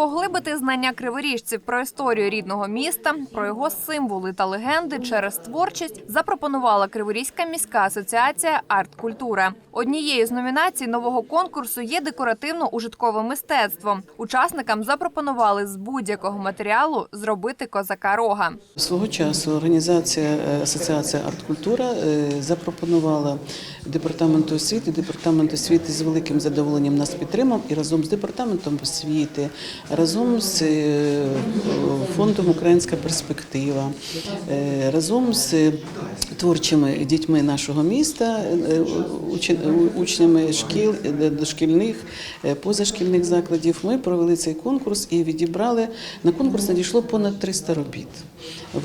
Поглибити знання криворіжців про історію рідного міста, про його символи та легенди через творчість запропонувала Криворізька міська асоціація Арт-культура. Однією з номінацій нового конкурсу є декоративно-ужиткове мистецтво. Учасникам запропонували з будь-якого матеріалу зробити козака рога. Свого часу організація е, Асоціація арт-культура е, запропонувала департаменту освіти. Департамент освіти з великим задоволенням нас підтримав і разом з департаментом освіти, разом з е, фондом Українська перспектива, е, разом з творчими дітьми нашого міста, е, учнями шкіл, дошкільних, позашкільних закладів. Ми провели цей конкурс і відібрали на конкурс надійшло понад 300 робіт.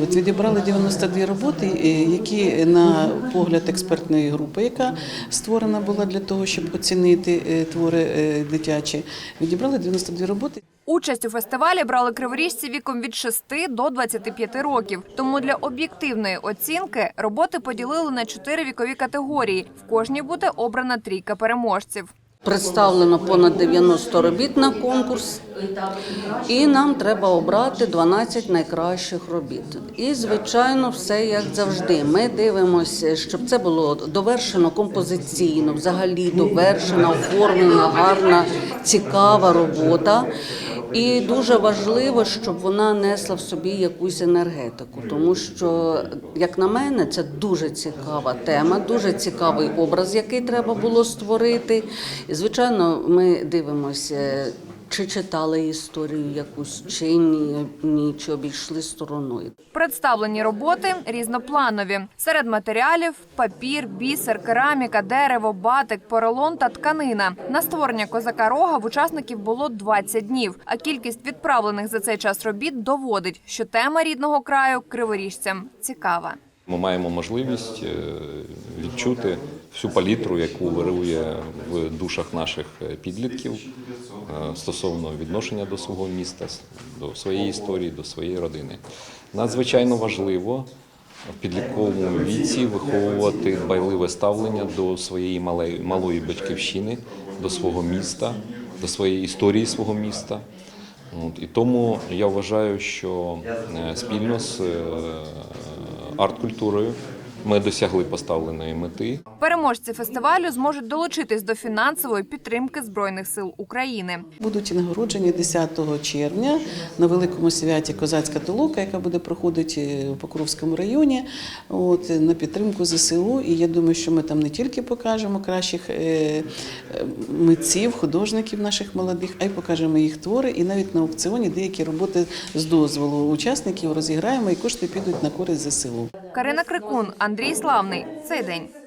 От відібрали 92 роботи, які на погляд експертної групи, яка створена була для того, щоб оцінити твори дитячі. Відібрали 92 роботи. Участь у фестивалі брали криворіжці віком від 6 до 25 років. Тому для об'єктивної оцінки роботи поділили на чотири вікові категорії. В кожній буде обрана трійка переможців. Представлено понад 90 робіт на конкурс, і нам треба обрати 12 найкращих робіт. І, звичайно, все як завжди. Ми дивимося, щоб це було довершено композиційно, взагалі довершена, оформлена, гарна, цікава робота. І дуже важливо, щоб вона несла в собі якусь енергетику, тому що, як на мене, це дуже цікава тема, дуже цікавий образ, який треба було створити. Звичайно, ми дивимося, чи читали історію якусь, чи ні, ні чи обійшли стороною. Представлені роботи різнопланові. Серед матеріалів папір, бісер, кераміка, дерево, батик, поролон та тканина. На створення козака рога в учасників було 20 днів. А кількість відправлених за цей час робіт доводить, що тема рідного краю криворіжцям цікава. Ми маємо можливість е, відчути всю палітру, яку вирує в душах наших підлітків е, стосовно відношення до свого міста, до своєї історії, до своєї родини. Надзвичайно важливо в підлітковому віці виховувати дбайливе ставлення до своєї малої, малої батьківщини, до свого міста, до своєї історії свого міста. І тому я вважаю, що е, спільно з арт-культурою ми досягли поставленої мети. Переможці фестивалю зможуть долучитись до фінансової підтримки збройних сил України. Будуть нагороджені 10 червня на великому святі Козацька толока, яка буде проходити у Покровському районі, от, на підтримку ЗСУ. І я думаю, що ми там не тільки покажемо кращих е, митців, художників наших молодих, а й покажемо їх твори. І навіть на аукціоні деякі роботи з дозволу учасників розіграємо, і кошти підуть на користь ЗСУ. Карина Крикун, Андрій Славний. Цей день.